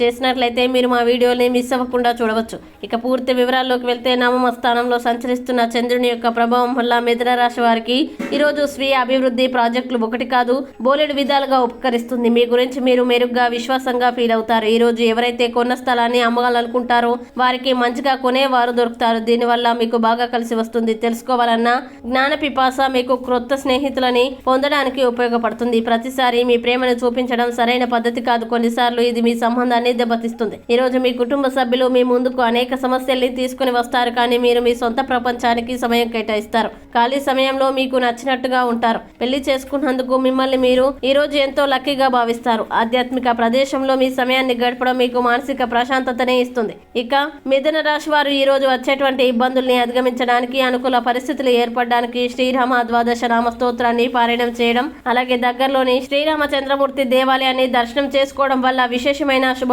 చేసినట్లయితే మీరు మా వీడియోని మిస్ అవ్వకుండా చూడవచ్చు. ఇక పూర్తి వివరాల్లోకి వెళ్తే నవమ స్థానంలో సంచరిస్తున్న చంద్రుని యొక్క ప్రభావం వల్ల మిథున రాశి వారికి ఈరోజు స్వీయ అభివృద్ధి ప్రాజెక్టులు ఒకటి కాదు బోలెడు విధాలుగా ఉపకరిస్తుంది. మీ గురించి మీరు మెరుగ్గా విశ్వాసంగా ఫీల్ అవుతారు. ఈరోజు ఎవరైతే కొన్న స్థలాన్ని అమ్మగాలనుకుంటారో వారికి మంచిగా కొనేవారు దొరుకుతారు. దీనివల్ల మీకు బాగా కలిసి వస్తుంది. తెలుసుకోవాలన్నా జ్ఞాన పిపాస మీకు క్రొత్త స్నేహితులని పొందడానికి ఉపయోగపడుతుంది. ప్రతిసారి మీ ప్రేమను చూపించడం సరైన పద్ధతి కాదు. కొన్నిసార్లు ఇది మీ సంబంధాన్ని దెబ్బతీస్తుంది. ఈ రోజు మీ కుటుంబ సభ్యులు మీ ముందుకు అనేక సమస్యల్ని తీసుకుని వస్తారు. కానీ మీరు మీ సొంత ప్రపంచానికి సమయం కేటాయిస్తారు. ఖాళీ సమయంలో మీకు నచ్చినట్టుగా ఉంటారు. పెళ్ళి చేసుకున్నందుకు మిమ్మల్ని మీరు ఈ రోజు ఎంతో లక్కీగా భావిస్తారు. ఆధ్యాత్మిక ప్రదేశంలో మీ సమయాన్ని గడపడం మీకు మానసిక ప్రశాంతతనే ఇస్తుంది. ఇక మిథున రాశి వారు ఈ రోజు వచ్చేటువంటి ఇబ్బందుల్ని అధిగమించడానికి అనుకూల పరిస్థితులు ఏర్పడడానికి శ్రీరామ ద్వాదశ నామ స్తోత్రాన్ని పారాయణం చేయడం అలాగే దగ్గరలోని శ్రీరామచంద్రమూర్తి దేవాలయాన్ని దర్శనం చేసుకోవడం వల్ల విశేషమైన శుభ